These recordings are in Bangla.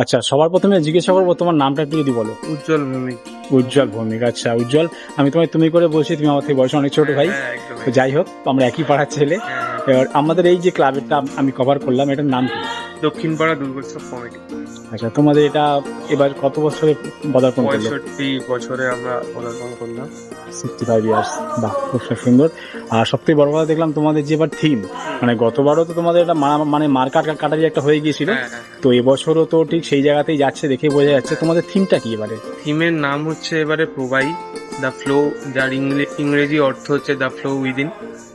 আচ্ছা সবার প্রথমে জিজ্ঞাসা করব তোমার নামটা একটু যদি বলো। উজ্জ্বল ভৌমিক। উজ্জ্বল ভৌমিক আচ্ছা উজ্জ্বল আমি তোমায় তুমি করে বলছি তুমি আমার থেকে বয়স অনেক ছোট ভাই। হ্যাঁ, তো যাই হোক আমরা একই পাড়ার ছেলে। হ্যাঁ, এবার আমাদের এই যে ক্লাবেরটা আমি কভার করলাম এটার নাম কি? দক্ষিণ পাড়া দুর্গোৎসব কমিটি। আচ্ছা তোমাদের এটা এবার কত বছরে পদার্পণ করল? পঁয়ষট্টি বছরে আমরা পদার্পণ করলাম। সিক্সটি ফাইভ ইয়ার্স বাহ খুব সুন্দর। আর সব থেকে বড় কথা দেখলাম তোমাদের যে এবার থিম মানে গতবারও তো তোমাদের এটা মানে মার্কাট কাটারি একটা হয়ে গিয়েছিল। হ্যাঁ, হ্যাঁ। তো এবছরও তো ঠিক সেই জায়গাতেই যাচ্ছে দেখে বোঝা যাচ্ছে। তোমাদের থিমটা কি এবারে? থিমের নাম হচ্ছে এবারে প্রোভাই দ্য ফ্লো যার ইংরে- ইংরেজি অর্থ হচ্ছে দ্য ফ্লো উইদিন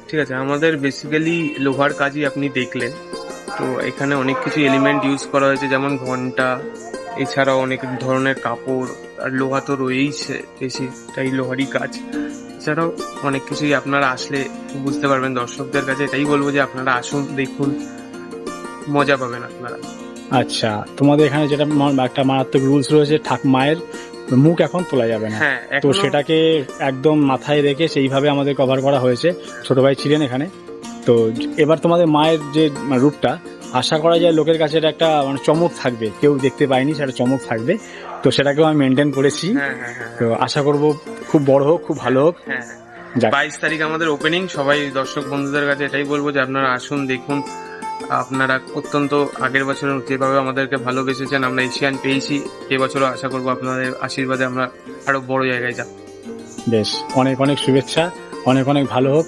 ঠিক আছে আমাদের বেসিক্যালি লোহার কাজই আপনি দেখলেন। তো এখানে অনেক কিছু এলিমেন্ট ইউজ করা হয়েছে যেমন ঘণ্টা এছাড়াও অনেক ধরনের কাপড় আর লোহা তো রয়েইছে বেশিটাই লোহারই কাজ। এছাড়াও অনেক কিছুই আপনারা আসলে বুঝতে পারবেন দর্শকদের কাছে এটাই বলব যে আপনারা আসুন দেখুন মজা পাবেন আপনারা। আচ্ছা তোমাদের এখানে যেটা একটা মারাত্মক রুলস রয়েছে ঠাক মায়ের মুখ এখন তোলা যাবে না। হ্যাঁ তো সেটাকে একদম মাথায় রেখে সেইভাবে আমাদের কভার করা হয়েছে। ছোট ভাই ছিলেন এখানে। তো এবার তোমাদের মায়ের যে রূপটা আশা করা যায় লোকের কাছে এটা একটা মানে চমক থাকবে। কেউ দেখতে পায়নি সেটা চমক থাকবে। তো সেটাকেও আমি মেনটেন করেছি। হ্যাঁ হ্যাঁ হ্যাঁ তো আশা করব খুব বড় হোক খুব ভালো হোক। বাইশ তারিখ আমাদের ওপেনিং সবাই দর্শক বন্ধুদের কাছে এটাই বলব যে আপনারা আসুন দেখুন। আপনারা অত্যন্ত আগের বছর যেভাবে আমাদেরকে ভালোবেসেছেন আমরা এশিয়ান পেয়েছি। এবছরও আশা করব আপনাদের আশীর্বাদে আমরা আরও বড় জায়গায় যাব। বেশ অনেক অনেক শুভেচ্ছা অনেক অনেক ভালো হোক।